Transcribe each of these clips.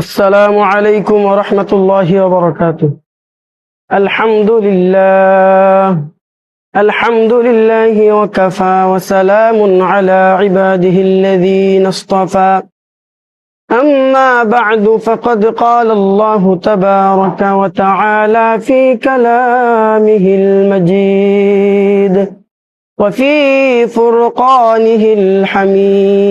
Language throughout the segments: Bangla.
السلام عليكم ورحمة الله وبركاته. الحمد لله الحمد لله وكفى وسلام على عباده الذين اصطفى. أما بعد فقد قال الله تبارك وتعالى في كلامه المجيد وفي فرقانه الحميد.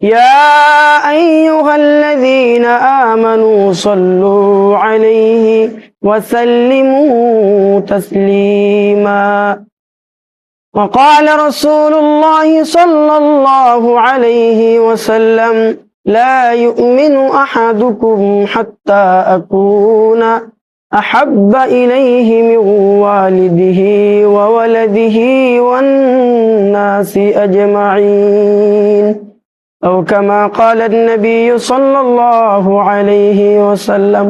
يا أيها الذين آمنوا صلوا عليه وسلموا تسليما. وقال رسول الله صلى الله عليه وسلم لا يؤمن أحدكم حتى أكون أحب إليه من والده وولده والناس أجمعين. أو كما قال النبي صلى الله عليه وسلم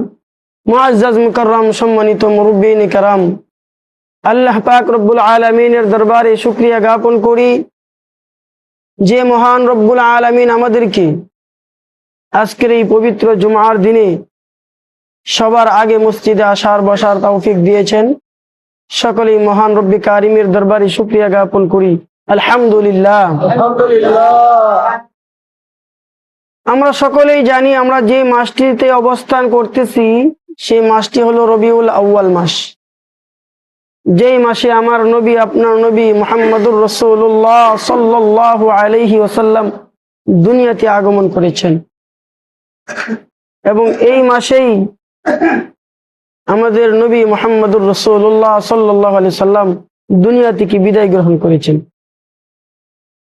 মুআজ্জাজ মুকাররম সম্মানিত মুরব্বিন কারাম আল্লাহ পাক রব্বুল আলমিনের দরবারে শুক্রিয়া জ্ঞাপন করি যে মহান রব্বুল আলমিন আমাদেরকে আজকের এই পবিত্র জুমার দিনে সবার আগে মসজিদে আসার বসার তৌফিক দিয়েছেন সকলেই মহান রব্বি কারিমের দরবারে শুক্রিয়া জ্ঞাপন করি আলহামদুলিল্লাহ আমরা সকলেই জানি আমরা যে মাসটিতে অবস্থান করতেছি, সেই মাসটি হলো রবিউল আউয়াল মাস। যেই মাসে আমার নবী, আপনার নবী মোহাম্মদুর রসুল্লাহ সাল্লাহ আলহি ওসাল্লাম দুনিয়াতে আগমন করেছেন। এবং এই মাসেই আমাদের নবী মোহাম্মদুর রসুল্লাহ সাল্লাহ আলি সাল্লাম দুনিয়া থেকে বিদায় গ্রহণ করেছেন।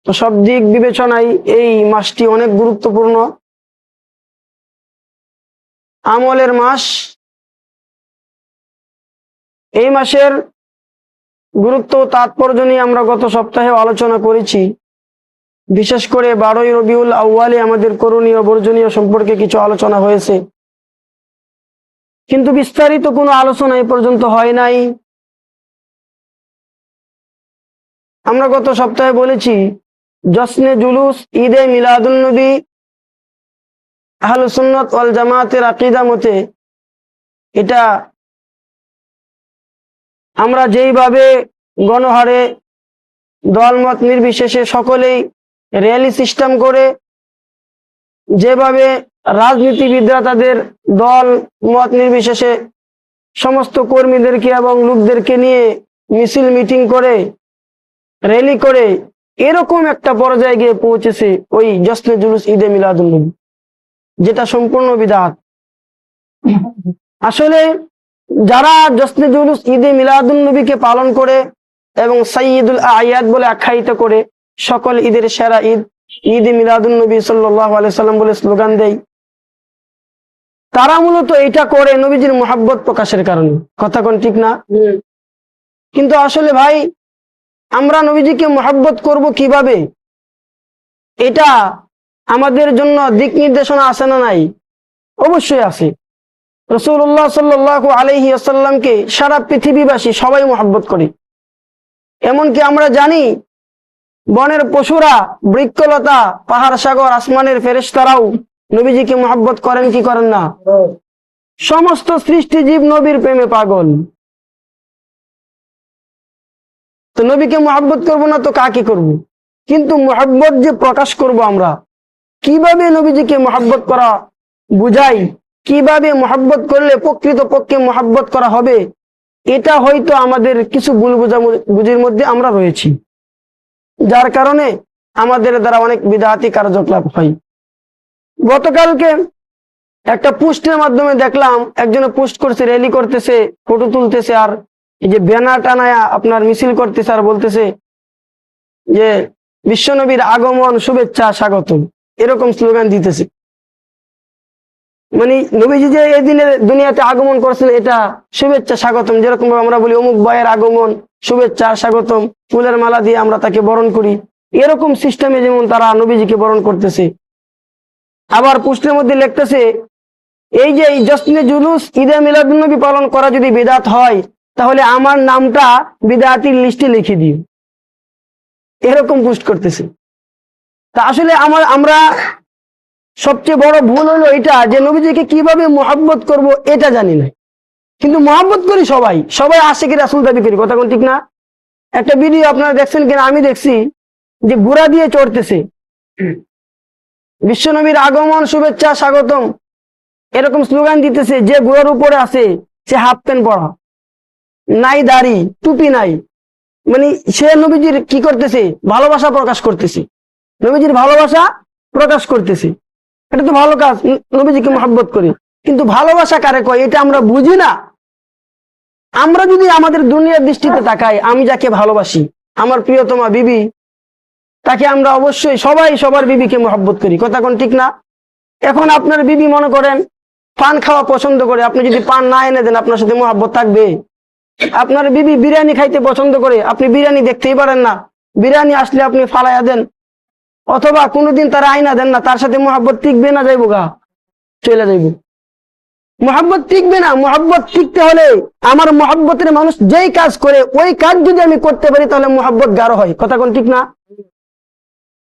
তো সব দিক বিবেচনায় এই মাসটি অনেক গুরুত্বপূর্ণ। আমলের মাস এই মাসের গুরুত্ব তাৎপর্য নিয়ে আমরা গত সপ্তাহে আলোচনা করেছি। বিশেষ করে বারোই রবিউল আউ্বালে আমাদের করণীয় বর্জনীয় সম্পর্কে কিছু আলোচনা হয়েছে। কিন্তু বিস্তারিত কোনো আলোচনা এ পর্যন্ত হয় নাই। আমরা গত সপ্তাহে বলেছি জসনে জুলুস, ঈদে মিলাদুলনবী আহল সুন্নত ওয়াল জামাতের আকিদা মতে এটা আমরা যেইভাবে গণহারে দলমত নির্বিশেষে সকলেই র্যালি সিস্টেম করে যেভাবে রাজনীতিবিদরা তাদের দল মত নির্বিশেষে সমস্ত কর্মীদেরকে এবং লোকদেরকে নিয়ে মিছিল মিটিং করে, র্যালি করে এরকম একটা পর্যায়ে গিয়ে পৌঁছেছে ওই জসনে জুলুস ঈদে মিলাদুল্নবী যেটা সম্পূর্ণ বিদাত। আসলে যারা জসনে জুলুস ঈদে মিলাদুল্নবীকে পালন করে এবং সাইয়দুল আয়াত বলে আখ্যায়িত করে সকল ঈদের সেরা ঈদ ঈদ মিলাদুল্নবী সাল্লাহ সাল্লাম বলে স্লোগান দেয় তারা মূলত এটা করে নবীজির মোহাব্বত প্রকাশের কারণে। কথা কোন ঠিক না? কিন্তু আসলে ভাই আমরা নবীজিকে মোহাব্বত করব কীভাবে? এটা আমাদের জন্য দিক নির্দেশনা আছে না নাই? অবশ্যই আছে। রসুল্লাহ সাল্লাহ আলহি আসাল্লামকে সারা পৃথিবীবাসী সবাই মোহাব্বত করে। এমনকি আমরা জানি, বনের পশুরা, বৃক্ষলতা, পাহাড়, সাগর, আসমানের ফেরেশতারাও নবীজিকে মোহাব্বত করেন কি করেন না? সমস্ত সৃষ্টিজীব নবীর প্রেমে পাগল। তো নবীকে মোহাব্বত করব না তো কাকে করব। কিন্তু মোহাব্বত যে প্রকাশ করব আমরা, কীভাবে নবীজিকে মোহাব্বত করা বুঝাই? কীভাবে মোহাব্বত করলে প্রকৃত পক্ষে মোহাব্বত করা হবে? এটা হয়তো আমাদের কিছু ভুল বোঝা বুঝির মধ্যে আমরা রয়েছি। যার কারণে আমাদের দ্বারা অনেক বিদাহাতি কার্যকলাপ হয়। গতকালকে একটা পোস্টের মাধ্যমে দেখলাম, একজনে পোস্ট করছে র্যালি করতেছে ফটো তুলতেছে আর এই যে ব্যানার টানায়া আপনার মিছিল করতেছে আর বলতেছে যে, বিশ্বনবীর আগমন শুভেচ্ছা স্বাগত এরকম স্লোগান দিতেছে। মানে নবীজি যে এই দিনে দুনিয়াতে আগমন করেছেন, এটা শুভেচ্ছা, স্বাগতম। যেরকম আমরা বলি, অমুক ভাইয়ের আগমন, শুভেচ্ছা, স্বাগতম। ফুলের মালা দিয়ে আমরা তাকে বরণ করি। এরকম সিস্টেমে যেমন তারা নবীজিকে বরণ করতেছে। আবার পুষ্টের মধ্যে লিখতেছে, এই যে জশ্নে জুলুস, ঈদে মিলাদুন্নবী পালন করা যদি বিদাত হয় তাহলে আমার নামটা বিদাতির লিস্টে লিখে দিও। এরকম পোস্ট করতেছে। তা আসলে আমার, আমরা সবচেয়ে বড় ভুল হলো এটা যে নবীজিকে কীভাবে মোহাব্বত করব এটা জানি না। কিন্তু মোহাব্বত করি সবাই। সবাই আসে আশেকে রাসুল দাবি করি, কথা কোন ঠিক না? একটা ভিডিও আপনারা দেখছেন কিনা? আমি দেখছি যে ঘোড়া দিয়ে চড়তেছে। বিশ্বনবীর আগমন, শুভেচ্ছা, স্বাগতম। এরকম স্লোগান দিতেছে, যে ঘোড়ার উপরে আছে, সে হাফ প্যান্ট পরা। নাই দাড়ি, টুপি নাই। মানে সে নবীজির কি করতেছে? ভালোবাসা প্রকাশ করতেছে। নবীজির ভালোবাসা প্রকাশ করতেছে। এটা তো ভালো কাজ নবীজিকে মহাব্বত করি। কিন্তু ভালোবাসা কারে কয়? এটা আমরা বুঝি না। আমরা যদি আমাদের দুনিয়ার দৃষ্টিতে তাকাই, আমি যাকে ভালোবাসি, আমার প্রিয়তমা বিবি, তাকে আমরা অবশ্যই সবাই সবার বিবিকে মহাব্বত করি। কথা কোন ঠিক না? এখন আপনার বিবি মনে করেন, পান খাওয়া পছন্দ করে। আপনি যদি পান না এনে দেন, আপনার সাথে মহাব্বত থাকবে। আপনার বিবি বিরিয়ানি খাইতে পছন্দ করে, আপনি বিরিয়ানি দেখতেই পারেন না। বিরিয়ানি আসলে আপনি ফালাইয়া দেন। অথবা কোনোদিন তার আইনা দেন না, তার সাথে মহাব্বত টিকবে না যাইব গা। চলে যাইব। মহাব্বত টিকবে না, মহাব্বত টিকতে হলে আমার মহাব্বতের মানুষ যেই কাজ করে, ওই কাজ যদি আমি করতে পারি, তাহলে মহাব্বত গাঢ় হয়। কথা কোন ঠিক না?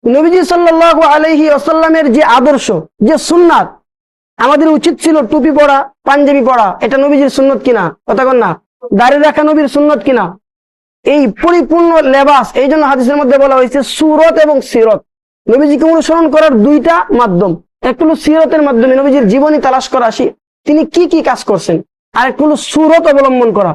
নবীজি সাল্লাহ আলহি আসাল্লামের যে আদর্শ, যে সুন্নাত, আমাদের উচিত ছিল টুপি পরা, পাঞ্জাবি পরা। এটা নবীজির সুন্নত কিনা? কথা কন না? দাঁড়িয়ে রাখা নবীর সুন্নত কিনা? এই পরিপূর্ণ লেবাস, এই জন্য হাদিসের মধ্যে বলা হয়েছে সুরত এবং সিরত। নবীজিকে অনুসরণ করার দুইটা মাধ্যম। একটা হলো সিরতের মাধ্যমে নবীজির জীবনী তালাশ করা আসি তিনি কি কি কাজ করছেন? আর একটা হলো সুরত অবলম্বন করা।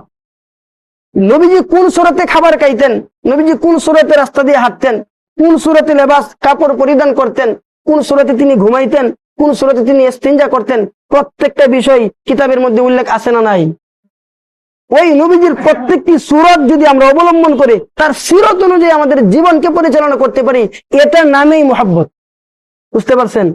নবীজি কোন সুরতে খাবার খাইতেন? নবীজি কোন সুরতে রাস্তা দিয়ে হাঁটতেন? কোন সুরতে লেবাস, কাপড় পরিধান করতেন? কোন সুরতে তিনি ঘুমাইতেন? কোন সুরতে তিনি ইস্তিনজা করতেন? প্রত্যেকটা বিষয় কিতাবের মধ্যে উল্লেখ আছে না নাই? ওই নবীজির প্রত্যেকটি সুরত যদি আমরা অবলম্বন করে, তার সিরত অনুযায়ী আমাদের জীবনকে পরিচালনা করতে পারি, এটার নামেই মোহাব্বত। বুঝতে পারছেন?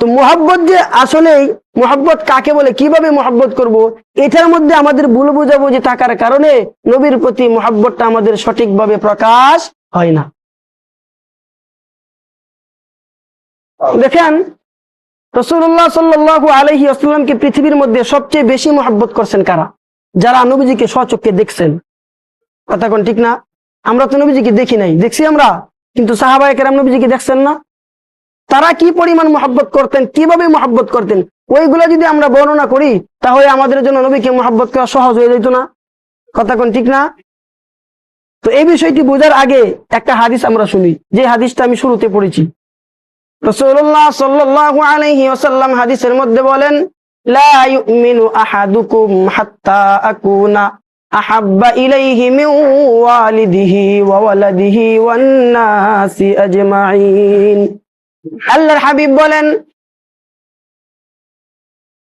তো মোহাব্বত যে আসলেই, মোহাব্বত কাকে বলে, কীভাবে মোহাব্বত করব, এটার মধ্যে আমাদের ভুল বুঝাবুঝি থাকার কারণে নবীর প্রতি মোহাব্বতটা আমাদের সঠিকভাবে প্রকাশ হয় না। দেখেন রসুল্লাহ সাল্লাহ আলহি আসলামকে পৃথিবীর মধ্যে সবচেয়ে বেশি মহাব্বত করছেন কারা? যারা নবীজিকে স্বচক্ষে দেখছেন। কথা কোন ঠিক না? আমরা তো নবীজিকে দেখি নাই। দেখছি আমরা, কিন্তু সাহাবায় কেরাম নবীজিকে দেখছেন না। তারা কি পরিমাণ মোহাব্বত করতেন? কীভাবে মহাব্বত করতেন? ওইগুলা যদি আমরা বর্ণনা করি, তাহলে আমাদের জন্য নবীকে মহাব্বত করা সহজ হয়ে যেত না। কথা কোন ঠিক না? তো এই বিষয়টি বোঝার আগে একটা হাদিস আমরা শুনি। যে হাদিসটা আমি শুরুতে পড়েছি। রসুল্লাহ সাল্লাল্লাহু আলাইহি ওয়াসাল্লাম হাদিসের মধ্যে বলেন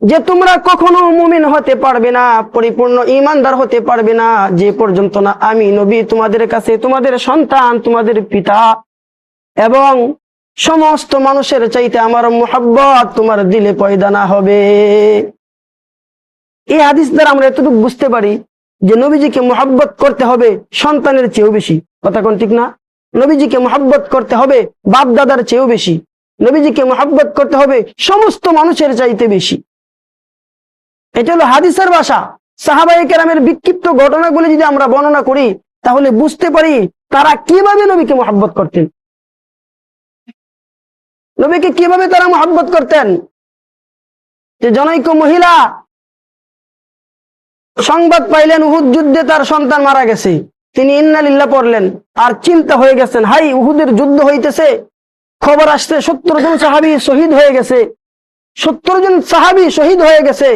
যে তোমরা কখনো মুমিন হতে পারবে না, পরিপূর্ণ ইমানদার হতে পারবে না, যে পর্যন্ত না আমি নবী তোমাদের কাছে, তোমাদের সন্তান, তোমাদের পিতা এবং সমস্ত মানুষের চাইতে আমার মোহাব্বত তোমার দিলে পয়দা না হবে। এই হাদিস দ্বারা আমরা এতটুকু বুঝতে পারি যে নবীজিকে মোহাব্বত করতে হবে সন্তানের চেয়েও বেশি। কথা কোন ঠিক না? নবীজিকে মোহাব্বত করতে হবে বাপ দাদার চেয়েও বেশি। নবীজিকে মোহাব্বত করতে হবে সমস্ত মানুষের চাইতে বেশি। এটা হলো হাদিসের ভাষা। সাহাবাই কেরামের বিক্ষিপ্ত ঘটনাগুলি যদি আমরা বর্ণনা করি, তাহলে বুঝতে পারি তারা কীভাবে নবীকে মোহাব্বত করতেন। নবীকে কীভাবে তারা মোহাব্বত করতেন? যে জনৈক মহিলা সংবাদ পাইলেন, উহুদ যুদ্ধে তার সন্তান মারা গেছে। তিনি ইন্নালিল্লাহ পড়লেন, আর চিন্তা হয়ে গেছেন, হাই, উহুদের যুদ্ধ হইতেছে। খবর আসছে, সত্তর জন সাহাবি শহীদ হয়ে গেছে। সত্তর জন সাহাবি শহীদ হয়ে গেছে।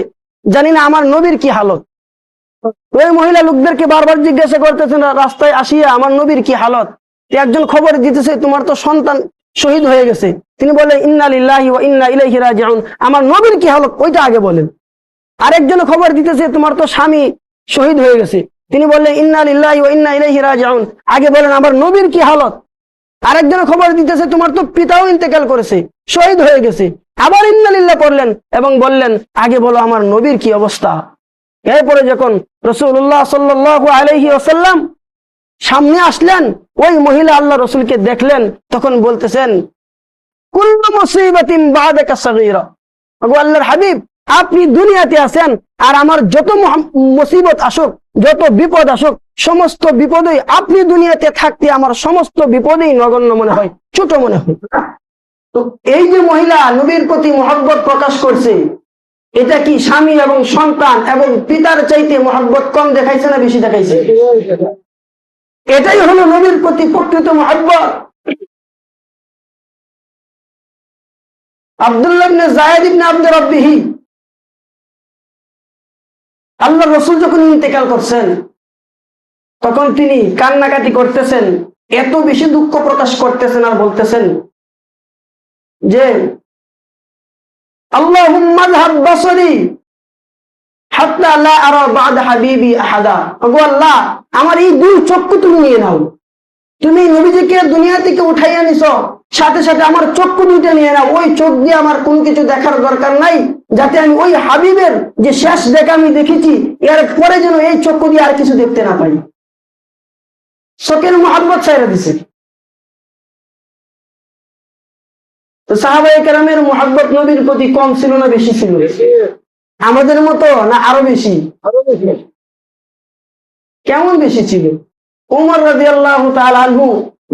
জানি না আমার নবীর কি হালত। ওই মহিলা লোকদেরকে বারবার জিজ্ঞাসা করতেছেন রাস্তায় আসিয়া আমার নবীর কি হালত? একজন খবর দিতেছে, তোমার তো সন্তান শহীদ হয়ে গেছে। তিনি বলে ইন্না লিল্লাহি ওয়া ইন্না ইলাইহি রাজিউন। আমার নবীর কি হালত ওইটা আগে বলেন। আরেকজন খবর দিতেছে, তোমার তো স্বামী শহীদ হয়ে গেছে। তিনি বললেন, ইন্না লিল্লাহি ওয়া ইন্না ইলাইহি রাজিউন। আগে বলেন, আমার নবীর কি হালত? আরেকজন খবর দিতেছে, তোমার তো পিতাও ইন্তেকাল করেছে, শহীদ হয়ে গেছে। আবার ইন্নালিল্লাহ পড়লেন এবং বললেন, আগে বলো, আমার নবীর কি অবস্থা? এরপরে যখন রসুল্লাহ সাল্লাহ আলহি আসাল্লাম সামনে আসলেন, ওই মহিলা আল্লাহ রসুলকে দেখলেন, তখন বলতেছেন আল্লাহর হাবিব, আপনি দুনিয়াতে আছেন, আর আমার যত মুসিবত আসুক, যত বিপদ আসুক, সমস্ত বিপদই আপনি দুনিয়াতে থাকতে আমার সমস্ত বিপদই নগণ্য মনে হয়, ছোট মনে হয়। তো এই যে মহিলা নবীর প্রতি মহব্বত প্রকাশ করছে, এটা কি স্বামী এবং সন্তান এবং পিতার চাইতে মহব্বত কম দেখাইছে না বেশি দেখাইছে? এটাই হলো নবীর প্রতি প্রকৃত মহব্বত। আব্দুল্লাহ আল্লাহ রসুল যখন ইন্তেকাল করছেন, তখন তিনি কান্নাকাটি করতেছেন, এত বেশি দুঃখ প্রকাশ করতেছেন আর বলতেছেন যে যহাব বাসরি হাত্তা লা আরা বাদ হাবিবি আহাদা ওগো আল্লাহ, আমার এই দুই চক্ষু তুমি নিয়ে নাও। তুমি নবীজিকে দুনিয়া থেকে উঠাইয়া নিছ সাথে সাথে আমার চক্ষু দুইটা নিয়ে নাও। ওই চোখ দিয়ে আমার কোন কিছু দেখার দরকার নাই, যাতে আমি ওই হাবিবের যে শেষ দেখা আমি দেখেছি, এর পরে যেন এই চক্ষু দিয়ে আর কিছু দেখতে না পাই। শোকের মোহাম্মত ছাইরা দিছে। তো সাহাবাই কেরামের মোহাব্বত নবীর প্রতি কম ছিল না, বেশি ছিল? আমাদের মতো না আরও বেশি? কেমন বেশি ছিল? উমর রাজি আল্লাহ আনহু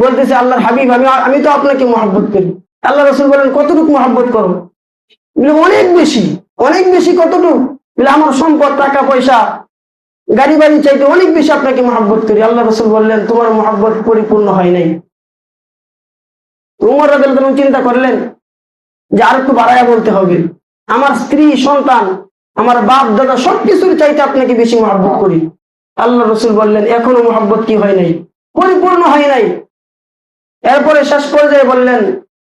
বলতেছে, আল্লাহর হাবিব, আমি আমি তো আপনাকে মহাব্বত করি। আল্লাহ রসুল বলেন, কতটুকু মহাব্বত করো? অনেক বেশি অনেক বেশি কতটুকু? বলে, আমার সম্পদ, টাকা, পয়সা গাড়ি বাড়ি চাইতে অনেক বেশি আপনাকে মহাব্বত করি। আল্লাহ রসুল বললেন, তোমার মহাব্বত পরিপূর্ণ হয় নাই। উমর রাজি চিন্তা করলেন যে, আর একটু বাড়াইয়া বলতে হবে। আমার স্ত্রী, সন্তান আমার বাপ, দাদা সবকিছুর চাইতে আপনাকে বেশি মহাব্বত করি। আল্লাহ রসুল বললেন, এখনও মোহাব্বত কি হয় নাই? পরিপূর্ণ হয় নাই। এরপরে শেষ পর্যায়ে বললেন,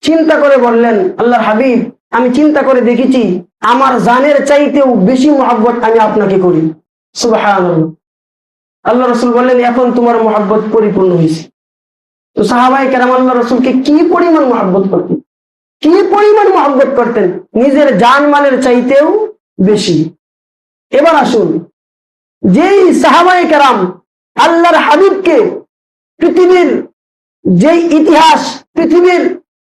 চিন্তা করে বললেন, আল্লাহর হাবিব, আমি চিন্তা করে দেখেছি, আমার জানের চাইতেও বেশি মোহাব্বত আমি আপনাকে করি। সুবাহ আল্লাহ রসুল বললেন, এখন তোমার মোহাব্বত পরিপূর্ণ হয়েছে। তো সাহাবাই কেরাম আল্লাহ রসুলকে কি পরিমাণ মহাব্বত করতেন? কি পরিমাণ মোহাব্বত করতেন? নিজের জান মালের চাইতেও বেশি। এবার আসুন, যেই সাহাবাই কেরাম আল্লাহর হাবিবকে পৃথিবীর যে ইতিহাস, পৃথিবীর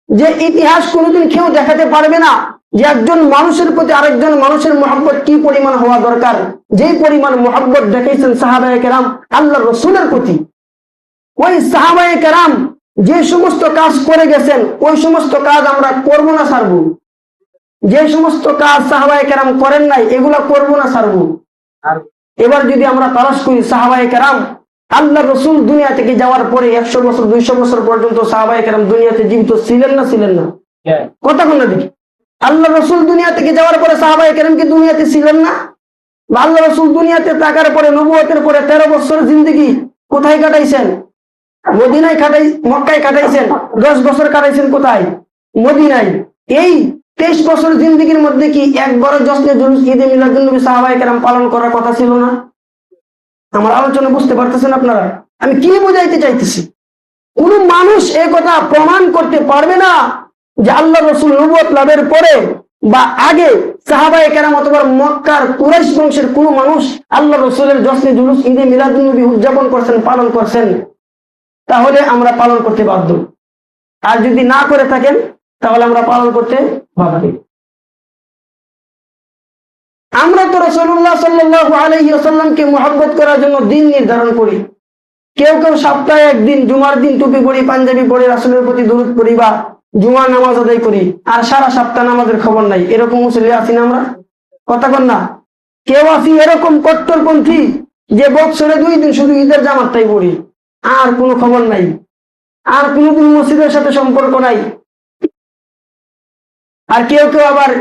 যে ইতিহাস কোনোদিন কেউ দেখাতে পারবে না যে একজন মানুষের প্রতি আরেকজন মানুষের মোহাম্মত কি পরিমাণ হওয়া দরকার, যেই পরিমাণ মোহাম্মত দেখেছেন সাহাবাই কেরাম আল্লাহ রসুলের প্রতি। ওই সাহাবাই কেরাম যে সমস্ত কাজ করে গেছেন, ওই সমস্ত কাজ আমরা করব না, সারবো। যে সমস্ত কাজ সাহাবাই কেরাম করেন নাই এগুলা করব না সারবো এবার যদি আমরা তালাশ করি সাহাবাই কেরাম আল্লাহ রসুল দুনিয়া থেকে যাওয়ার পরে একশো বছর দুইশো বছর পর্যন্ত সাহাবাই কেরাম দুনিয়াতে জীবিত ছিলেন না ছিলেন না? কথা কোন দেখি আল্লাহ রসুল দুনিয়া থেকে যাওয়ার পরে সাহাবাই কেরাম কি দুনিয়াতে ছিলেন না? বা আল্লাহ রসুল দুনিয়াতে থাকার পরে নবুয়তের পরে তেরো বছর জিন্দগি কোথায় কাটাইছেন? মদিনায় কাটাই মক্কায় কাটাইছেন। দশ বছর কাটাইছেন কোথায়? মদিনায়। এই তেইশ বছর জিন্দগির মধ্যে কি একবারও জশ্নে জুলুস ঈদে মিলাদুন্নবী সাহাবাই কেরাম পালন করার কথা ছিল না? আমার আলোচনা বুঝতে পারতেছেন আপনারা? আমি কি বোঝাইতে চাইতেছি? কোন মানুষ এ কথা প্রমাণ করতে পারবে না যে আল্লাহ রসুল নবুয়ত লাভের পরে বা আগে সাহাবাই কেরাম অথবা মক্কার কুরাইশ বংশের কোন মানুষ আল্লাহ রসুলের জশ্নে জুলুস ঈদে মিলাদুন্নবী উদযাপন করছেন, পালন করছেন, তাহলে আমরা পালন করতে বাধ্য। আর যদি না করে থাকেন তাহলে আমরা পালন করতে বাধ্য আমরা তো রসুল্লাহ সাল্লাহ আলহিসাল্লামকে মোহাব্বত করার জন্য দিন নির্ধারণ করি। কেউ কেউ সপ্তাহে একদিন, জুমার দিন টুপি পরি, পাঞ্জাবি পরে, রাসুলের প্রতি দূরত করি বা জুমার নামাজ আদায় করি, আর সারা সপ্তাহ নামাজের খবর নাই। এরকম মুসলি আছি না আমরা? কথা কন না। কেউ আছি এরকম কট্টরপন্থী যে বৎসরে দুই দিন শুধু ঈদের জামাতটাই পড়ি আর কোনো খবর নাই। আর কোনোদিন মসজিদের সাথে সম্পর্ক নাই। আর কেউ কেউ আবার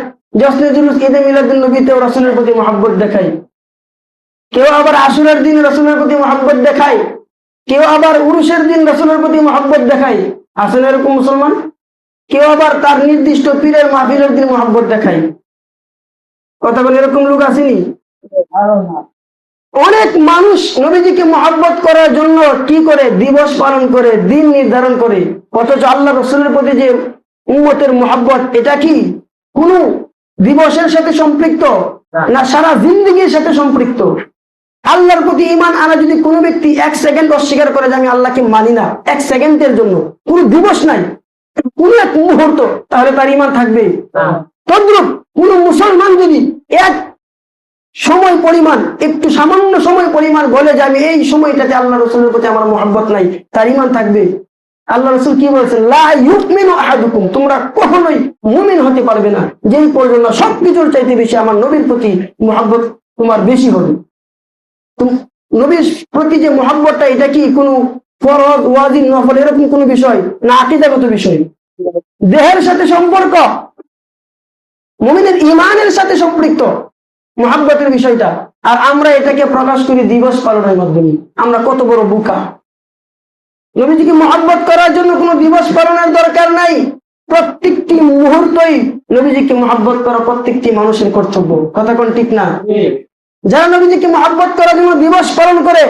জসনে জুলুস ঈদে মিলাদুল নবীতেও রসুলের প্রতি মহাব্বত দেখায়। কেউ আবার আসুরের দিন রসুলের প্রতি মহাব্বত দেখায়। কেউ আবার উরুষের দিন রসুলের প্রতি মহাব্বত দেখায়। আসেন এরকম মুসলমান? কেউ আবার তার নির্দিষ্ট পীরের মাহফিলের দিন মহাব্বত দেখায়। কথা বলে এরকম লোক আসেনি? অনেক মানুষ নবীজিকে মহাব্বত করার জন্য কি করে? দিবস পালন করে, দিন নির্ধারণ করে। অথচ আল্লাহ রসুলের প্রতি যে উম্মতের মোহাব্বত এটা কি? কোন দিবসের সাথে সম্পৃক্ত? না। সারা জিন্দগির সাথে সম্পৃক্ত? আল্লাহর প্রতি ইমান আনা যদি কোনো ব্যক্তি এক সেকেন্ড অস্বীকার করে যে আমি আল্লাহকে মানি না এক সেকেন্ডের জন্য কোন দিবস নাই কোন এক মুহূর্ত তাহলে তার ইমান থাকবে। তদ্রুপ কোন মুসলমান যদি এক সময় পরিমাণ একটু সামান্য সময় পরিমাণ বলে যে আমি এই সময়টাতে আল্লাহ রসুলের প্রতি আমার মোহাব্বত নাই তার ইমান থাকবে। আল্লাহ রসুল কি বলছেন? তোমরা কখনোই মুমিন হতে পারবে না। যেই পর্যন্ত সবকিছুর চাইতে বেশি আমার নবীর প্রতি মোহাব্বত তোমার বেশি হবে। নবীর প্রতি যে মোহাব্বতটা, এটা কি কোনো ফরজ, ওয়াজিব, নফল, এরকম কোনো বিষয়? না, আকিদাগত বিষয়? দেহের সাথে সম্পর্ক? মুমিনের ইমানের সাথে সম্পৃক্ত? মোহাব্বতের বিষয়টা। আর আমরা এটাকে প্রকাশ করি দিবস পালনের মাধ্যমে। আমরা কত বড় বুকা। নবীজিকে মহাব্বত করার জন্য কোনো দিবস পালনের দরকার নাই। প্রত্যেকটি মুহূর্তই নবীজিকে মহাব্বত করা প্রত্যেকটি মানুষের কর্তব্য। কথা কোন ঠিক না? যারা নবীজিকে মহাব্বত করার জন্য দিবস পালন করে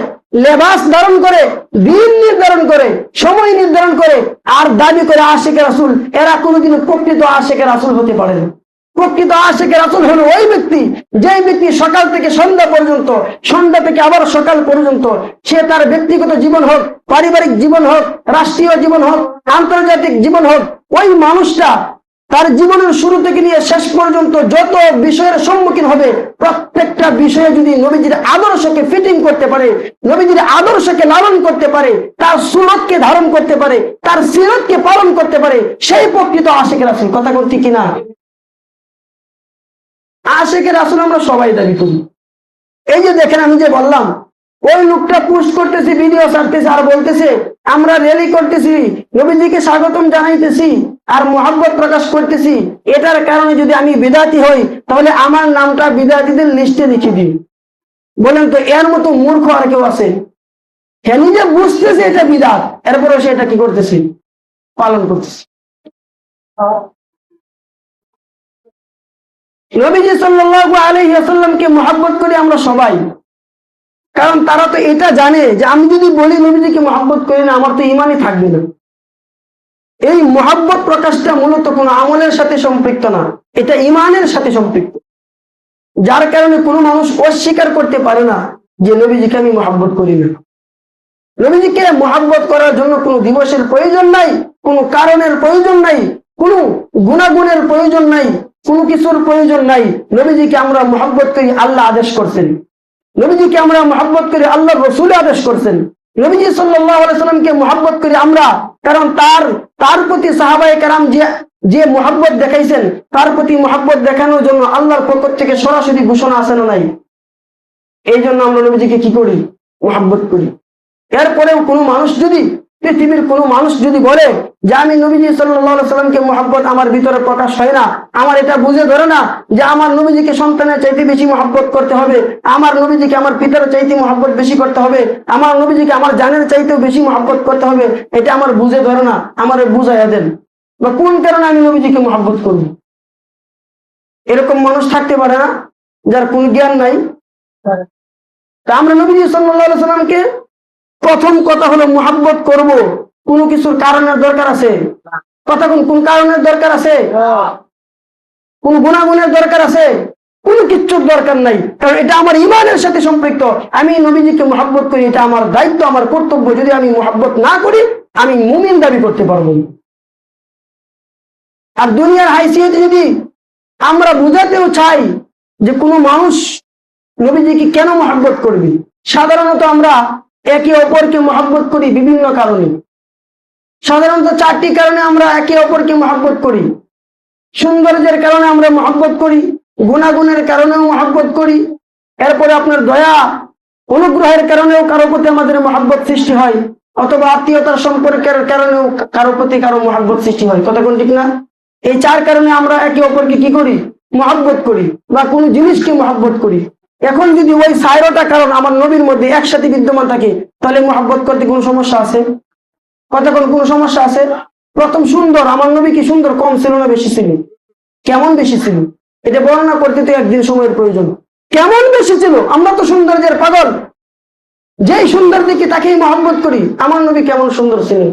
লেবাস ধারণ করে দিন নির্ধারণ করে সময় নির্ধারণ করে আর দাবি করে আশেখ রাসুল এরা কোনোদিন প্রকৃত আশেখ রাসুল হতে পারে না। প্রকৃত আশেখের রাসুল হলো ওই ব্যক্তি। যে ব্যক্তি সকাল থেকে সন্ধ্যা পর্যন্ত, সন্ধ্যা থেকে আবার সকাল পর্যন্ত, সে তার ব্যক্তিগত জীবন হোক, পারিবারিক জীবন হোক, রাষ্ট্রীয় জীবন হোক, আন্তর্জাতিক জীবন হোক, ওই মানুষটা তার জীবনের শুরু থেকে নিয়ে শেষ পর্যন্ত যত বিষয়ের সম্মুখীন হবে, প্রত্যেকটা বিষয়ে যদি নবীজির আদর্শকে ফিটিং করতে পারে, নবীজির আদর্শকে লালন করতে পারে, তার সুরতকে ধারণ করতে পারে, তার সিরতকে পালন করতে পারে, সেই প্রকৃত আশেকের আসল কথা বলছি কিনা? আশেকের আসল আমরা সবাই দাবি করি। এই যে দেখেন আমি যে বললাম, ওই লোকটা পুশ করতেছি ভিডিও ছাড়তেছে আর বলতেছে, আমরা র্যালি করতেছি, নবীজিকে স্বাগতম জানাইতেছি আর মোহাব্বত প্রকাশ করতেছি। এটার কারণে যদি আমি বিদাতি হই, তাহলে আমার নামটা বিদাতিদের লিস্টে লিখে দিই বলেন তো, এর মতো মূর্খ আর কেউ আছে? হ্যাঁ নিজে বুঝতেছে এটা বিদাত এরপরে সে এটা কি করতেছে? পালন করতেছে। নবীজি সাল্লাল্লাহু আলাইহি ওয়াসাল্লামকে মহাব্বত করি আমরা সবাই। কারণ তারা তো এটা জানে যে আমি যদি বলি নবীজিকে মহাব্বত করি না, আমার তো ইমানই থাকবে না। এই মহাব্বত প্রকাশটা মূলত কোনো আমলের সাথে সম্পৃক্ত না, এটা ইমানের সাথে সম্পৃক্ত। যার কারণে কোনো মানুষ অস্বীকার করতে পারে না যে নবীজিকে আমি মহাব্বত করি না। নবীজিকে মহাব্বত করার জন্য কোনো দিবসের প্রয়োজন নাই, কোনো কারণের প্রয়োজন নাই কোনো গুণাগুণের প্রয়োজন নাই, কোনো কিছুর প্রয়োজন নাই। নবীজিকে আমরা মহাব্বত করি, আল্লাহ আদেশ করছেন। নবীজিকে আমরা মহাব্বত করি আল্লাহ রসুল আদেশ করছেন। নবীজি সাল্লামকে মহাব্বত করি আমরা, কারণ তার তার প্রতি সাহাবাই কারাম যে যে মহাব্বত দেখাইছেন, তার প্রতি মহাব্বত দেখানোর জন্য আল্লাহর পক্ষ থেকে সরাসরি ঘোষণা আসে না নাই? এই জন্য আমরা নবীজিকে কি করি? মহাব্বত করি। এরপরেও কোনো মানুষ যদি পৃথিবীর কোনো মানুষ যদি বলে যে আমি নবীজি সাল্লাহ সাল্লামকে মহাব্বত আমার ভিতরে প্রকাশ হয় না আমার এটা বুঝে ধরে না যে আমার নবীজিকে সন্তানের চাইতে বেশি মহাব্বত করতে হবে আমার নবীজিকে আমার পিতার চাইতে মহাব্বত বেশি করতে হবে আমার নবীজিকে আমার জানের চাইতেও বেশি মহাব্বত করতে হবে এটা আমার বুঝে ধরে না আমার বুঝাইয়া দেন। বা কোন কারণে আমি নবীজিকে মহাব্বত করব? এরকম মানুষ থাকতে পারে না যার কোন জ্ঞান নাই। তা আমরা নবীজি সাল্লাহ সাল্লামকে প্রথম কথা হলো মোহাব্বত করব। কোন কিছুর কারণের দরকার আছে? কথা কোন কোন কারণের দরকার আছে? কোন গুণাগুণের দরকার আছে? কোন কিচ্ছুর দরকার নাই। কারণ এটা আমার ইমানের সাথে সম্পৃক্ত। আমি নবীজিকে মোহাব্বত করি, এটা আমার দায়িত্ব, আমার কর্তব্য। যদি আমি মোহাব্বত না করি, আমি মুমিন দাবি করতে পারব আর দুনিয়ার হাইসিয়তে যদি আমরা বুঝাতেও চাই যে কোনো মানুষ নবীজিকে কেন মহাব্বত করবে? সাধারণত আমরা একে অপরকে মহাব্বত করি বিভিন্ন কারণে। সাধারণত চারটি কারণে আমরা একে অপরকে মহাব্বত করি। সৌন্দর্যের কারণে আমরা মহাব্বত করি, গুণাগুণের কারণেও মহাব্বত করি, এরপরে আপনার দয়া, অনুগ্রহের কারণেও কারও প্রতি আমাদের মহাব্বত সৃষ্টি হয়, অথবা আত্মীয়তার সম্পর্কের কারণেও কারও প্রতি কারও মহাব্বত সৃষ্টি হয়। কথা কোন ঠিক না? এই চার কারণে আমরা একে অপরকে কি করি? মহাব্বত করি বা কোনো জিনিসকে মহাব্বত করি। এখন যদি ওই সাইরোটা কারণ আমার নবীর মধ্যে একসাথে বিদ্যমান থাকে, তাহলে মহাব্বত করতে কোনো সমস্যা আছে? কথা কোন সমস্যা আছে? প্রথম সুন্দর, আমার নবী কি সুন্দর? কম ছিল না, বেশি ছিল? কেমন বেশি ছিল? এটা বর্ণনা করতে তো একদিন সময়ের প্রয়োজন। কেমন বেশি ছিল? আমরা তো সৌন্দর্যের পাগল। যেই সুন্দর দেখি তাকেই মহব্বত করি। আমার নবী কেমন সুন্দর ছিলেন?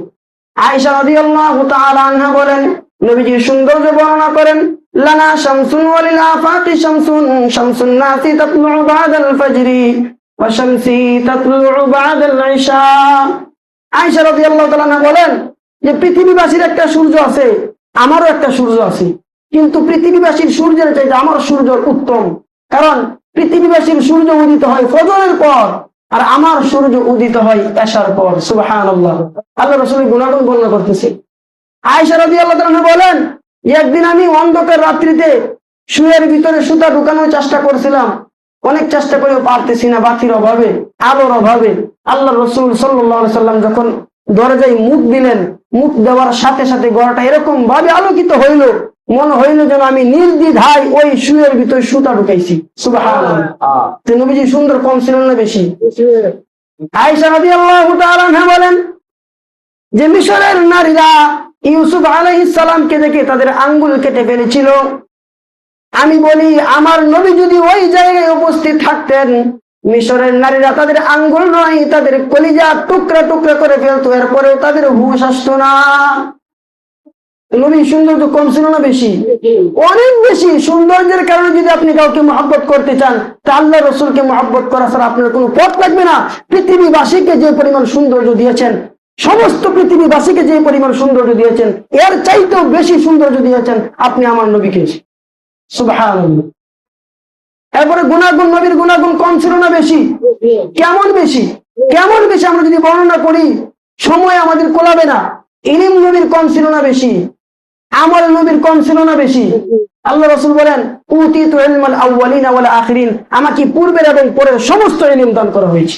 আয়সা রাদিয়াল্লাহু তাআলা আনহা বলেন নবীজি সৌন্দর্য বর্ণনা করেন, লানা শামসুন ওয়ালিল আফাকি শামসুন শামসুন নাসি তাতলু বাদাল ফাজরি ওয়া শামসি তাতলু বাদাল ইশা আয়েশা রাদিয়াল্লাহু তাআলা বলেন যে, পৃথিবীবাসীর একটা সূর্য আছে, আমারও একটা সূর্য আছে, কিন্তু পৃথিবীবাসীর সূর্যের চাইতে আমার সূর্য উত্তম। কারণ পৃথিবীবাসীর সূর্য উদিত হয় ফজরের পর, আর আমার সূর্য উদিত হয় এশার পর। সুবহানাল্লাহ। আল্লাহ রাসূলের গুণাগুণ বর্ণনা করতেছে। বলেন, একদিন আমি অন্ধকার রাত্রিতে শুয়ের ভিতরে সুতা ঢুকানোর চেষ্টা করছিলাম। অনেক চেষ্টা করেও পারতেছি না বাতির অভাবে, আলোর অভাবে। আল্লাহ রসুল সাল্লাম যখন দরজায় মুখ দিলেন, মুখ দেওয়ার সাথে সাথে গড়াটা এরকম ভাবে আলোকিত হইল, মনে হইল যেন আমি নির্দ্বিধায় ওই শুয়ের ভিতরে সুতা ঢুকাইছি। নবীজি সুন্দর কম ছিল না বেশি? রাদিয়াল্লাহু তাআলা আনহা বলেন, যে মিশরের নারীরা ইউসুফ আলাইহিস সালামকে দেখে তাদের আঙ্গুল কেটে ফেলেছিল। আমি বলি, আমার নবী যদি ওই জায়গায় উপস্থিত থাকতেন, মিশরের নারীরা তাদের আঙ্গুল নয়, তাদের কলিজা টুকরা টুকরা করে ফেলতো এরপরেও তাদের হুশ আসতো না। নবী সৌন্দর্য কম ছিল না বেশি? অনেক বেশি। সৌন্দর্যের কারণে যদি আপনি কাউকে মহাব্বত করতে চান, তা আল্লাহ রসুলকে মহাব্বত করা ছাড়া আপনার কোনো পথ লাগবে না। পৃথিবীবাসীকে যে পরিমাণ সৌন্দর্য দিয়েছেন সমস্ত পৃথিবীবাসীকে যে পরিমাণ সৌন্দর্য দিয়েছেন, এর চাইতেও বেশি সৌন্দর্য দিয়েছেন আপনি আমার নবীকে এরপরে গুণাগুণ, নবীর গুণাগুণ কম ছিল না বেশি? কেমন বেশি? কেমন বেশি আমরা যদি বর্ণনা করি, সময় আমাদের কোলাবে না। ইলিম নবীর কম ছিল না বেশি? আমল নবীর কম ছিল না বেশি? আল্লাহ রসুল বলেন উতি তো আমাকে পূর্বের এবং পরের সমস্ত ইলিম দান করা হয়েছে।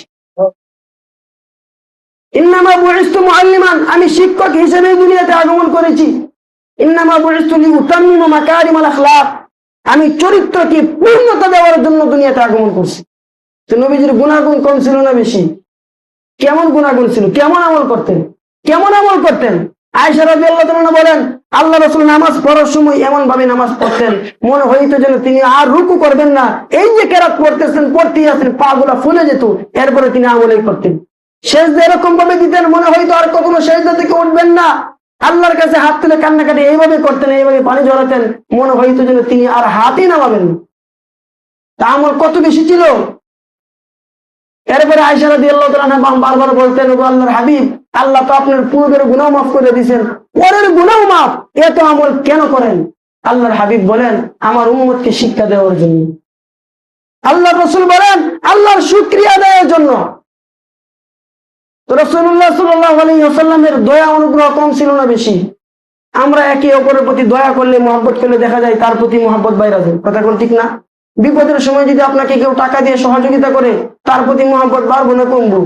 ইন্নামা বুইস্তু মুআল্লিমান, আমি শিক্ষক হিসেবে দুনিয়াতে আগমন করেছি। ইন্নামা বুইস্তু লিউতাম্মিমা মাকারিমাল আখলাক, আমি চরিত্রকে পূর্ণতা দেওয়ার জন্য দুনিয়াতে আগমন করছি। তো নবীজির গুণাগুণ কম ছিল না বেশি? কেমন গুণাগুণ ছিল? কেমন আমল করতেন? কেমন আমল করতেন? আয়সা রাজি আল্লাহ বলেন, আল্লাহ রসুল নামাজ পড়ার সময় এমন ভাবে নামাজ পড়তেন, মনে হইতো যেন তিনি আর রুকু করবেন না। এই যে কেরাত পড়তেছেন, পড়তেই আছেন, পা গুলা ফুলে যেত, এরপরে তিনি আমলেই করতেন। শেষ এরকম ভাবে দিতেন, মনে হইতো আর কখনো শেষ থেকে উঠবেন না। আল্লাহর কাছে হাত তুলে কান্নাকাটি এইভাবে করতেন, এইভাবে পানি জড়াতেন মনে হইতো যেন তিনি আর হাতই নামাবেন তা আমল কত বেশি ছিল? এরপরে আয়সারা দিয়ে আল্লাহ তাআলা বারবার বলতেন, "ওগো আল্লাহর হাবিব, আল্লাহ তো আপনার পূর্বের গুনাহ মাফ করে দিয়েছেন। পরের গুনাহ মাফ, এত আমল কেন করেন? আল্লাহর হাবিব বলেন, আমার উম্মতকে শিক্ষা দেওয়ার জন্য। আল্লাহ রসুল বলেন, আল্লাহর শুক্রিয়া দেওয়ার জন্য। তো রসুল্লাহ সাল্লাহ আলী আসাল্লামের দয়া অনুগ্রহ কম ছিল না বেশি? আমরা একে অপরের প্রতি দয়া করলে, মহব্বত করলে দেখা যায় তার প্রতি মহব্বত বাইরে যায় কথা কোন ঠিক না? বিপদের সময় যদি আপনাকে কেউ টাকা দিয়ে সহযোগিতা করে, তার প্রতি মহব্বত বাড়বো না কমবো?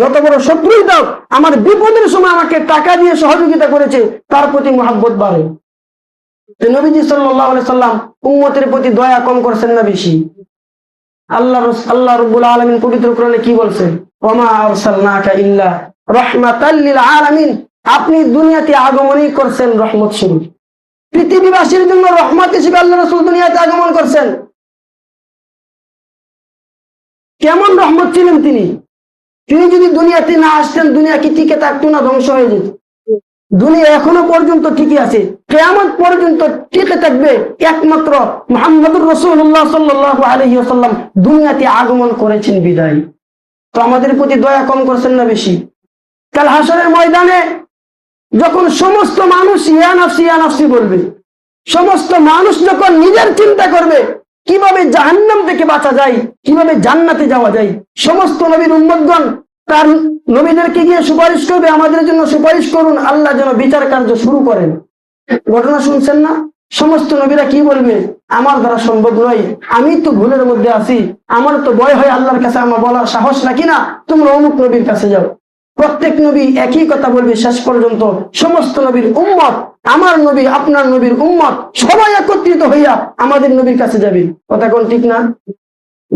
যত বড় শত্রুই দাও আমার বিপদের সময় আমাকে টাকা দিয়ে সহযোগিতা করেছে, তার প্রতি মহব্বত বাড়ে। নবীজি সাল্লাহ সাল্লাম উম্মতের প্রতি দয়া কম করছেন না বেশি? আল্লাহ আল্লাহ রব্বুল আলমিন পবিত্র কোরআনে কি বলছেন আপনি দুনিয়াতে আগমনই করছেন রহমত স্বরূপ। পৃথিবীবাসীর জন্য রহমত হিসেবে আল্লাহ রসুল দুনিয়াতে আগমন করছেন। কেমন রহমত ছিলেন তিনি? তিনি যদি দুনিয়াতে না আসতেন, দুনিয়া কি টিকে থাকতো না, ধ্বংস হয়ে যেত? দুনিয়া এখনও পর্যন্ত ঠিকই আছে। কেয়ামত পর্যন্ত টিকে থাকবে একমাত্র মোহাম্মদুর রসুল্লাহ সাল্লাহ আলহিহাল্লাম দুনিয়াতে আগমন করেছেন বিদায়। তো আমাদের প্রতি দয়া কম করছেন না বেশি। কাল হাসরের ময়দানে যখন সমস্ত মানুষ ইয়া নাফসি ইয়া নাফসি বলবে, সমস্ত মানুষ যখন নিজের চিন্তা করবে, কীভাবে জাহান্নাম থেকে বাঁচা যায়, কীভাবে জান্নাতে যাওয়া যায়, সমস্ত নবীর উম্মতগণ তার নবীদেরকে গিয়ে সুপারিশ করবে, আমাদের জন্য সুপারিশ করুন, আল্লাহ যেন বিচার কার্য শুরু করেন। ঘটনা শুনছেন না? সমস্ত নবীরা কি বলবে? আমার দ্বারা সম্ভব নয়। আমি তো ভুলের মধ্যে আছি। আমার তো ভয় হয় আল্লাহর কাছে আমার বলার সাহস রাখি না? তোমরা অমুক নবীর কাছে যাও। প্রত্যেক নবী একই কথা বলবে শেষ পর্যন্ত। সমস্ত নবীর উম্মত, আমার নবী, আপনার নবীর উম্মত, সবাই একত্রিত হইয়া আমাদের নবীর কাছে যাবে। কথা কোন ঠিক না?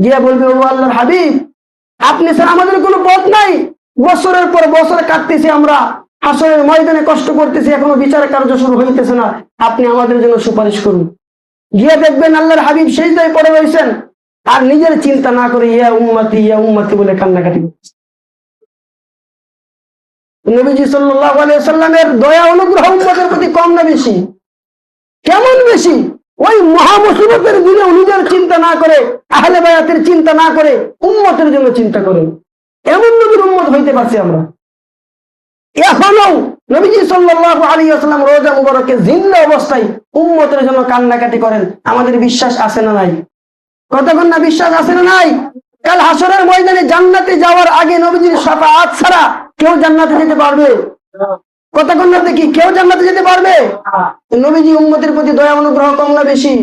গিয়া বলবে, ও আল্লাহর হাবিব, আপনি স্যার আমাদের কোনো পথ নাই। বছরের পর বছর কাটতেছি আমরা। হাসরের ময়দানে কষ্ট করতেছি, এখনও বিচার কার্য শুরু হইতেছে না। আপনি আমাদের জন্য সুপারিশ করুন। গিয়ে দেখবেন আল্লাহর হাবিব সেই দায় পড়ে রয়েছেন। আর নিজের চিন্তা না করে, ইয়া উম্মাতি ইয়া উম্মাতি বলে কান্নাকাটি। নবীজি আলাইহি সাল্লামের দয়া অনুগ্রহ উম্মতের প্রতি কম না বেশি? কেমন বেশি? ওই মহামুসিবতের দিনে নিজের চিন্তা না করে, আহলে বায়াতের চিন্তা না করে, উম্মতের জন্য চিন্তা করে এমন নবীর উম্মত হইতে পারছি আমরা। এখনও নবীজি সাল্লাল্লাহু আলাইহি ওয়াসাল্লাম রোজা মুবারকে জিন্দা অবস্থায় উম্মতের জন্য কান্নাকাটি করেন। আমাদের বিশ্বাস আছে না নাই? কতক্ষণ না বিশ্বাস আছে না নাই? কাল হাসরের ময়দানে জান্নাতে যাওয়ার আগে নবীজির শাফাআত ছাড়া কেউ জান্নাতে যেতে পারবে? কতক্ষণ না দেখি কেউ জান্নাতে যেতে পারবে? নবীজি উম্মতের প্রতি দয়া অনুগ্রহ কম না বেশি?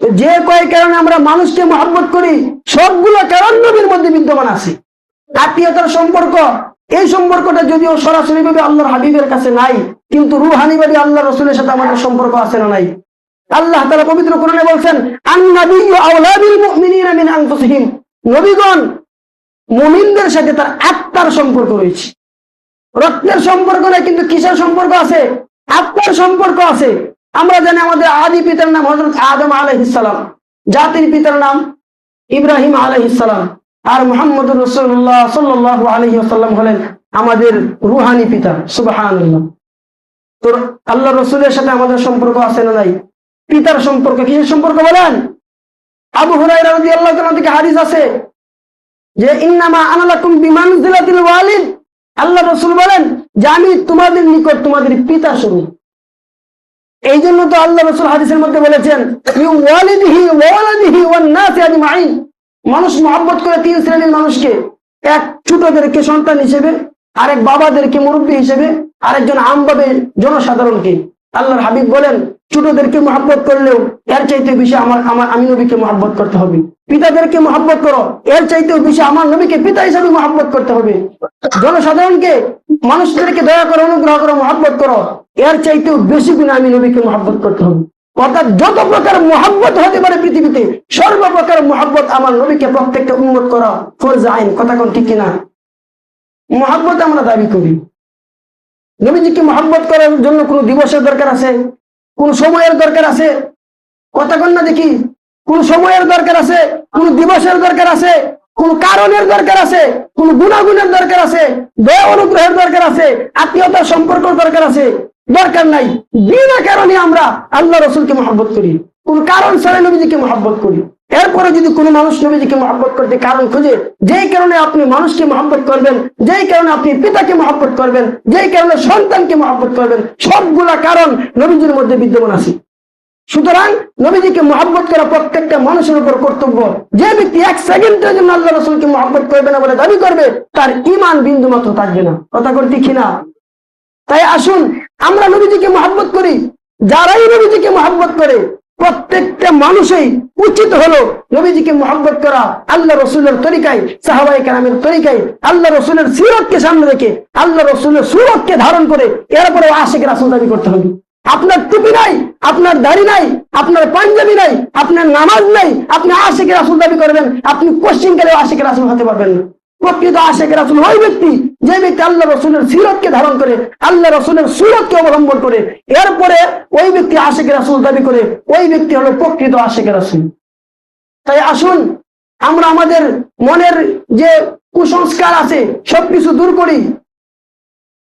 যে কয়েক কারণে আমরা মানুষকে মহব্বত করি, সবগুলো কারণ নবীর মধ্যে বিদ্যমান আছে। আত্মীয়তার সম্পর্ক এই সম্পর্কটা যদিও সরাসরি ভাবে আল্লাহর হাবিবের কাছে নাই, কিন্তু রুহানি ভাবে আল্লাহ রসুলের সাথে আমাদের সম্পর্ক আছে না নাই। আল্লাহ তালা পবিত্র কোরআনে বলছেন নবীগণ, মুমিনদের সাথে তার আত্মার সম্পর্ক রয়েছে। রত্নের সম্পর্ক নাই, কিন্তু কিসের সম্পর্ক আছে? আত্মার সম্পর্ক আছে। আমরা জানি আমাদের আদি পিতার নাম হজরত আদম আলহিসাম জাতির পিতার নাম ইব্রাহিম আলহিসাম আর মোহাম্মদ রসুল্লাহ সাল্লাহ আলহিহাল্লাম হলেন আমাদের রুহানি পিতা সুবাহ তোর আল্লাহ রসুলের সাথে আমাদের সম্পর্ক আছে না নাই? পিতার সম্পর্ক, কিসের সম্পর্ক বলেন? আবু তাআলা থেকে হাদিস আছে যে আল্লাহ রসুল বলেন, যে, আমি তোমাদের নিকট তোমাদের পিতা শুরু এই জন্য তো আল্লাহ রসুল হাদিসের মধ্যে বলেছেন মানুষ মহব্বত করে তিন শ্রেণির মানুষকে এক ছোটদেরকে সন্তান হিসেবে, আরেক বাবাদেরকে মুরব্বী হিসেবে, আরেকজন আমভাবে জনসাধারণকে। আল্লাহর হাবিব বলেন, ছোটদেরকে মহাব্বত করলেও এর চাইতে বেশি আমার আমার, আমি নবীকে মহাব্বত করতে হবে। পিতাদেরকে মহাব্বত করো, এর চাইতেও বেশি আমার নবীকে পিতা হিসাবে মহাব্বত করতে হবে। জনসাধারণকে, মানুষদেরকে দয়া করো, অনুগ্রহ করো মহাব্বত করো, এর চাইতেও বেশি গুণে আমি নবীকে মহাব্বত করতে হবে। অর্থাৎ যত প্রকার মহাব্বত হতে পারে পৃথিবীতে, সর্বপ্রকার মহাব্বত আমার নবীকে প্রত্যেকটা উন্মত করা ফরজ আইন, কথা কোন ঠিক কিনা? মহাব্বত আমরা দাবি করি। নবীজিকে মহাব্বত করার জন্য কোনো দিবসের দরকার আছে? কোন সময়ের দরকার আছে? কথা কন না দেখি? কোন সময়ের দরকার আছে? কোন দিবসের দরকার আছে? কোন কারণের দরকার আছে? কোন গুণাগুণের দরকার আছে? দয়া অনুগ্রহের দরকার আছে? আত্মীয়তার সম্পর্ক দরকার আছে? দরকার নাই। বিনা কারণে আমরা আল্লাহ রসুলকে মহাব্বত করি। কোন কারণ ছাড়া নবীজিকে মহাব্বত করি। এরপরে যদি কোনো মানুষ নবীজিকে মহাব্বত করতে কারণ খুঁজে, যেই কারণে আপনি মানুষকে মহাব্বত করবেন, যেই কারণে আপনি পিতাকে মহাব্বত করবেন, যেই কারণে সন্তানকে মহাব্বত করবেন, সবগুলা কারণ নবীজির মধ্যে বিদ্যমান আছে। সুতরাং নবীজিকে মহাব্বত করা প্রত্যেকটা মানুষের উপর কর্তব্য। যে ব্যক্তি এক সেকেন্ডের জন্য আল্লাহ রসুলকে মহাব্বত করবে না বলে দাবি করবে, তার ইমান বিন্দু মাত্র থাকবে না। কথা করতে কিনা তাই আসুন আমরা নবীজিকে মহাব্বত করি, যারাই নবীজিকে মহাব্বত করে, প্রত্যেকটা মানুষই উচিত হলো নবীজিকে মহাব্বত করা। আল্লাহ রসুলের তরিকায় সাহাবাই কালামের তরিকায়, আল্লাহ রসুলের সিরতকে সামনে রেখে, আল্লাহ রসুলের সুরতকে ধারণ করে এরপরে আশেখ রাসুল দাবি করতে হবে। আপনার টুপি নাই, আপনার দাড়ি নাই, আপনার পাঞ্জাবি নাই, আপনার নামাজ নাই, আপনি আশেখ রাসুল দাবি করবেন, আপনি কোশ্চিন কালে আশেখ রাসুল হতে পারবেন না। প্রকৃত আশেখ রাসুল ওই ব্যক্তি যে ব্যক্তি আল্লাহ রসুলের সিরতকে ধারণ করে আল্লাহ রসুলের সুরতকে অবলম্বন করে, এরপরে ওই ব্যক্তি আশেখ রাসুল দাবি করে, ওই ব্যক্তি হলো প্রকৃত আশেখ রাসুল। তাই আসুন, আমরা আমাদের মনের যে কুসংস্কার আছে, সবকিছু দূর করি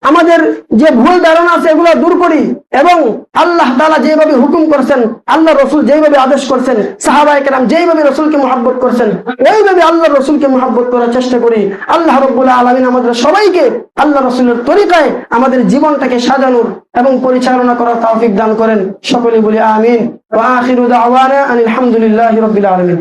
আমাদের যে ভুল ধারণা আছে এগুলো দূর করি এবং আল্লাহ তালা যেভাবে হুকুম করছেন, আল্লাহ রসুল যেভাবে আদেশ করছেন সাহাবাহাম যেভাবে রসুলকে মহাব্বত করছেন, ওইভাবে আল্লাহ রসুলকে মহাব্বত করার চেষ্টা করি। আল্লাহ রব্বুল্লাহ আলমিন আমাদের সবাইকে আল্লাহ রসুলের তরিকায় আমাদের জীবনটাকে সাজানোর এবং পরিচালনা করার তৌফিক দান করেন। সকলে বলি আমিন। ওয়া আখিরু দাওয়ানা আনিল হামদুলিল্লাহি রাব্বিল আলামিন।